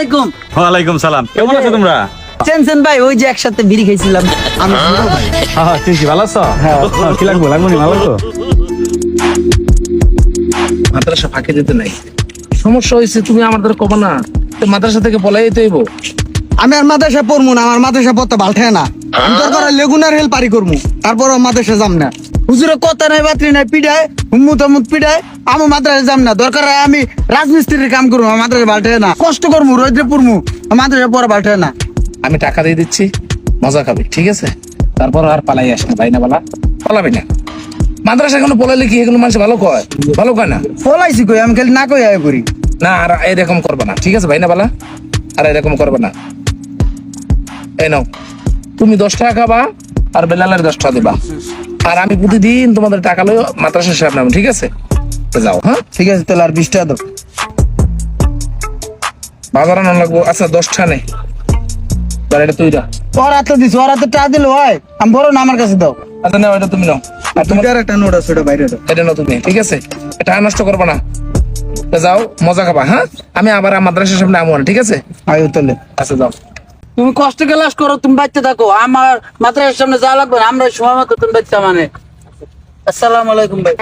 আলাইকুম। ওয়ালাইকুম সালাম। কেমন আছো তোমরা? চেনছেন ভাই ওই যে একসাথে বিড়ি খাইছিলাম। আমি হ্যাঁ। চিনছি ভালো আছো? হ্যাঁ। কি লাগবো? লাগবো নি? ভালো তো। মাদ্রাসা ফাঁকে যেতে নাই। সমস্যা হয়েছে তুমি আমার দ্বারা কবে না। মাদ্রাসা থেকে বলাই যেতে আমি আর মাদ্রাসা পড়ব না আমার মাদ্রাসা পড়তে ভালো না। দরকার হয় লেগুনার হেল পারি করমু। তারপর মাদ্রাসা যাম না। হুজুরে কথা নাই বাতরি নাই পিডায় হুম্মু তামুত পিডায় আমি মাদ্রাসা যাম না। দরকার হয় আমি রাজমিস্ত্রির কাম করব আমার মাদ্রাসা ভালঠে না। কষ্ট করমু রোদ্রে পড়মু মাদ্রাসা পড়া ভালঠে না। আমি টাকা দিয়ে দিচ্ছি মজা খাবি ঠিক আছে? তারপর আর পালাই আস না ভাই না বলা। পালাবি না। মাদ্রাসা কোনো পলাইলে কি এগুলো মানুষ ভালো কয়? ভালো কয় না? ফলাইছি কই আমি খালি না কই আয় করি। না আর এরকম করবে না ঠিক আছে ভাই না বলা? আর এরকম করবে না। এই নাও। তুমি দশ টাকা খাবা আর বেলালের দশ টাকা দিবা। আর আমি প্রতিদিন তোমাদের টাকা লই মাদ্রাসা সাহেব নাম ঠিক আছে? যাও হ্যাঁ? ঠিক আছে তাহলে আর বিশটা দাও। বাজার আনা লাগবো। আচ্ছা দশটা নেই তাহলে এটা তুই যা ওর হাতে দিস ওর হাতে টা দিল হয় আমি বড় না আমার কাছে দাও। আচ্ছা নাও এটা তুমি নাও। আর তোমার দুটার একটা নোট আছে ওটা বাইরে দাও। এটা নাও তুমি ঠিক আছে? এটা আর নষ্ট করবে না। যাও মজা খাবা হ্যাঁ? আমি আবার আমার মাদ্রাসার সামনে আমো ঠিক আছে? আয়ো তাহলে। আচ্ছা যাও। তুমি কষ্ট ক্লাস করো তুমি বাচ্চা থাকো। আমার মাদ্রাসার সামনে যা লাগবে আমরা সময় মতো তুমি বাচ্চা মানে। আসসালামু আলাইকুম ভাই।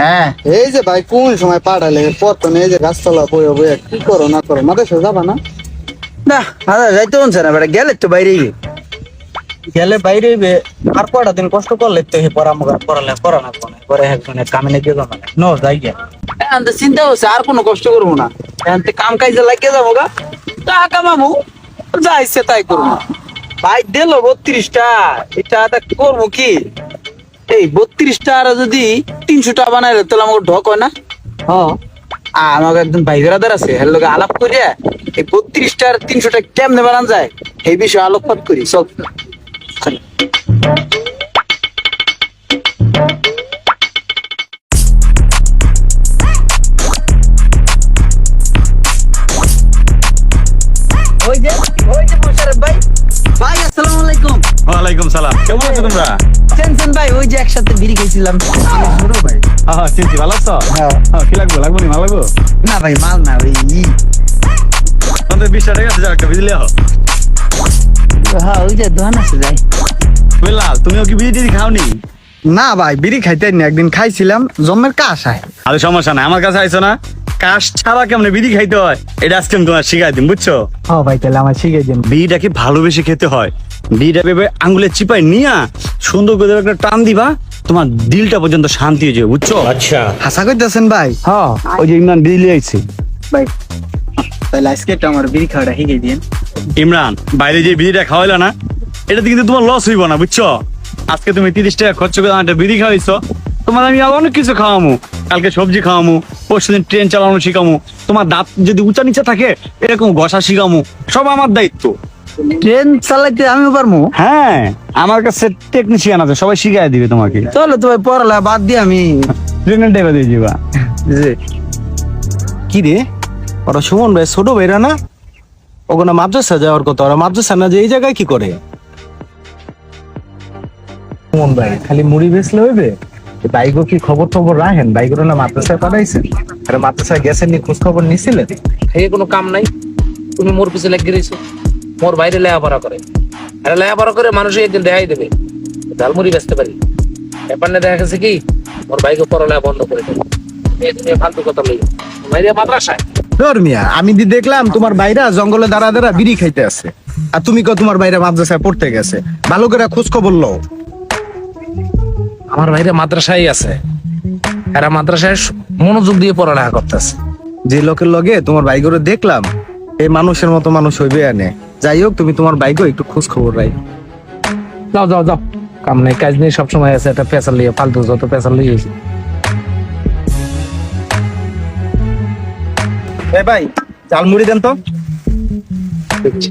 হ্যাঁ। এই যে ভাই কোন সময় পাঠালে পতন এই যে গাছতলা বয়ে বয়ে কি করো না করো মাদ্রাসা যাবা না? যাইতে হচ্ছে না বেটা গেলে তো বাইরে গিয়ে। গেলে বাইরে হইবে আর কয়টা দিন কষ্ট করলে তো হে পড়া মগা পড়ালে পড়া না। কোনে পরে একজনে কামে নাকি যাবে না। নো যাই গিয়া। এখন তো চিন্তা হচ্ছে আর কোনো কষ্ট করব না। এখন তো কাম কাজে লাগিয়ে যাব গা। টাকা কামাবো যা ইচ্ছে তাই করব। ভাই দিল বত্রিশটা এটা তা করব কি? এই বত্রিশটা আর যদি তিনশোটা বানাইলে তাহলে আমাকে ঢক হয় না? হ্যাঁ। আর আমাকে একজন ভাই বেড়াদার আছে এর লোক আলাপ করিয়া এই বত্রিশটা আর তিনশোটা কেমনে বানান যায় এই বিষয়ে আলোকপাত করি সব ওই যে ওই যে মোশারফ ভাই ভাই আসসালামু আলাইকুম ওয়ালাইকুম সালাম কেমন আছো তোমরা টেনশন ভাই ওই যে একসাথে বিড়ি খেয়েছিলাম ছোট ভাই হ্যাঁ চিনছি ভালো আছো হ্যাঁ। হ্যাঁ কি লাগবে লাগবে নি ভালো লাগবে না ভাই মাল না ওই তোমাদের বিশ টাকা আছে একটা হ্যাঁ ওই যে দোকান আছে যাই। লাল তুমিও কি বিড়ি টিড়ি খাওনি? না ভাই বিড়ি খাইতে না একদিন খাইছিলাম জমের কাশ আয়। আরে সমস্যা নাই আমার কাছে আইছো না। কাশ ছাড়া কেমনে বিড়ি খাইতে হয়? এটা আজকে আমি তোমার শিখাই দিন বুঝছ? ভাই তাহলে আমার শিখে দিন। বিড়িটাকে ভালোবেসে খেতে হয়? বিড়িটা ভেবে আঙ্গুলে চিপাই নিয়া সুন্দর করে একটা টান দিবা তোমার দিলটা পর্যন্ত শান্তি হয়ে যাবে বুঝছ? আচ্ছা। হাসা কইতেছেন ভাই? হ্যাঁ ওই যে ইমরান বিড়ি আইছে। ভাই তাহলে আজকে একটু আমার বিড়ি খাওয়াটা শিখে দিন ইমরান বাইরে যে বিড়িটা খাওয়াইলো না এটাতে কিন্তু তোমার লস হইব না বুঝছ? আজকে তুমি তিরিশ টাকা খরচ করে আমার একটা বিড়ি খাওয়াইছো তোমার আমি আরও অনেক কিছু খাওয়ামু। কালকে সবজি খাওয়ামু পরশু দিন ট্রেন চালানো শিখামু তোমার দাঁত যদি উঁচা নিচে থাকে এরকম ঘষা শিখামু সব আমার দায়িত্ব। ট্রেন চালাইতে আমি পারব হ্যাঁ আমার কাছে টেকনিশিয়ান আছে সবাই শিখাই দিবে তোমাকে। তাহলে তো পড়ালা বাদ দিয়ে আমি ট্রেনের ডেবে দিয়ে যাবা কি রে? ওরা সুমন ভাই ছোট ভাইরা না? ওখানে মাদ্রাসা যাওয়ার কথা ওরা মাদ্রাসা না যে এই জায়গায় কি করে? সুমন ভাই খালি মুড়ি বেচলে হইবে? বাইগো কি খবর টবর রাখেন? বাইগোর না মাদ্রাসায় পাঠাইছেন? আরে মাদ্রাসায় গেছেন নি খোঁজ খবর নিছিলেন? এই কোনো কাম নাই। তুমি মোর পিছে লেগে গেছো মোর বাইরে লেয়াপড়া করে। আরে লেয়াপড়া করে মানুষই একদিন দেখাই দেবে। ঝালমুড়ি বেচতে পারি। ব্যাপার না দেখা গেছে কি মোর বাইকে পড়ালেখা বন্ধ করে দেবে। এই তুমি ফালতু কথা লই বাইরে মাদ্রাসায়? মিয়া আমি দি দেখলাম তোমার বাইরা জঙ্গলে দাঁড়া দাঁড়া বিড়ি খাইতে আছে। আর তুমি কো তোমার বাইরে মাদ্রাসায় পড়তে গেছে। ভালো করে খোঁজ খবর লও। আমার বাইরে মাদ্রাসায় আছে। এরা মাদ্রাসায় মনোযোগ দিয়ে পড়ালেখা করতেছে। যে লোকের লগে তোমার বাইগরে দেখলাম এই মানুষের মতো মানুষ হইবে আনে যাই হোক তুমি তোমার বাইগো একটু খোঁজ খবর রাই যাও যাও যাও। কাম নেই কাজ নেই সবসময় আছে। একটা পেশা লিয়ে ফালতু যত পেশা লিয়েছি এই ভাই চাল মুড়ি দেন তো। দেখছি।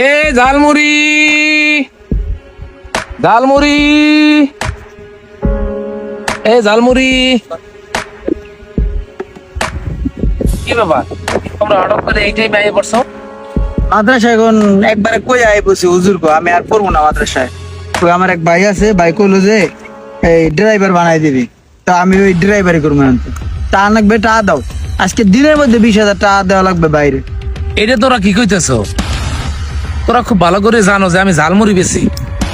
এ ঝালমুড়ি। ঝালমুড়ি। এ ঝালমুড়ি। কি ব্যাপার? তোমরা হঠাৎ করে এই টাইমে আইয়ে পড়ছো? মাদ্রাসায় এখন একবারে কই আই বসে হুজুর কো আমি আর পড়ব না মাদ্রাসায়। তো আমার এক ভাই আছে ভাই কইলো যে এই ড্রাইভার বানাই দিবি। তো আমি ওই ড্রাইভারই করব আনতে তা। লাগবে টাকা দাও। আজকে দিনের মধ্যে বিশ হাজার টাকা দেওয়া লাগবে বাইরে। এটা তোরা কি কইতেছো? তোরা খুব ভালো করে জানো যে আমি ঝালমুড়ি বেশি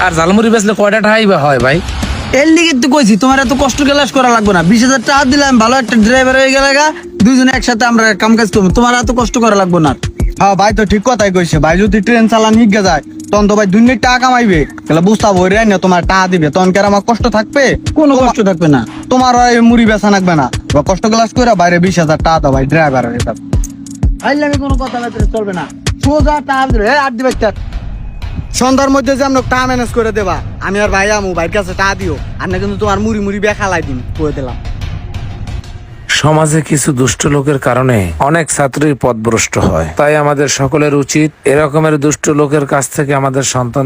আর ঝালমুড়ি বেচলে কয়টা টাকাই বা হয় ভাই? এর লিগে তো কইছি তোমার এত কষ্ট ক্লাস করা লাগবে না। বিশ হাজার টাকা দিলাম ভালো একটা ড্রাইভার হয়ে গেলে দুইজনে একসাথে আমরা কাম কাজ করব। তোমার এত কষ্ট করা লাগবে না। হ্যাঁ ভাই তো ঠিক কথাই কইছে। ভাই যদি ট্রেন চালান যায় তখন তো ভাই দুনিয়া টাকা কামাইবে। তাহলে বুঝতে বই রে তোমার টাকা দিবে। তখন কেন আমার কষ্ট থাকবে? কোনো কষ্ট থাকবে না। তোমার আর মুড়ি বেচা লাগবে না। কষ্ট ক্লাস করে বাইরে বিশ হাজার টাকা দাও ভাই ড্রাইভার হয়ে যাবে। আইলে কোনো কথা চলবে না। সন্ধ্যার মধ্যে যে আমরা ম্যানেজ করে দেবা, আমি আর ভাই আমু, ভাইয়ের কাছে দিও। কিন্তু তোমার মুড়ি মুড়ি বেখালাই দিন করে দিলাম। সমাজে কিছু দুষ্ট লোকের কারণে অনেক ছাত্রীর পথভ্রষ্ট হয়। তাই আমাদের সকলের উচিত এরকমের দুষ্ট লোকের কাছ থেকে আমাদের সন্তান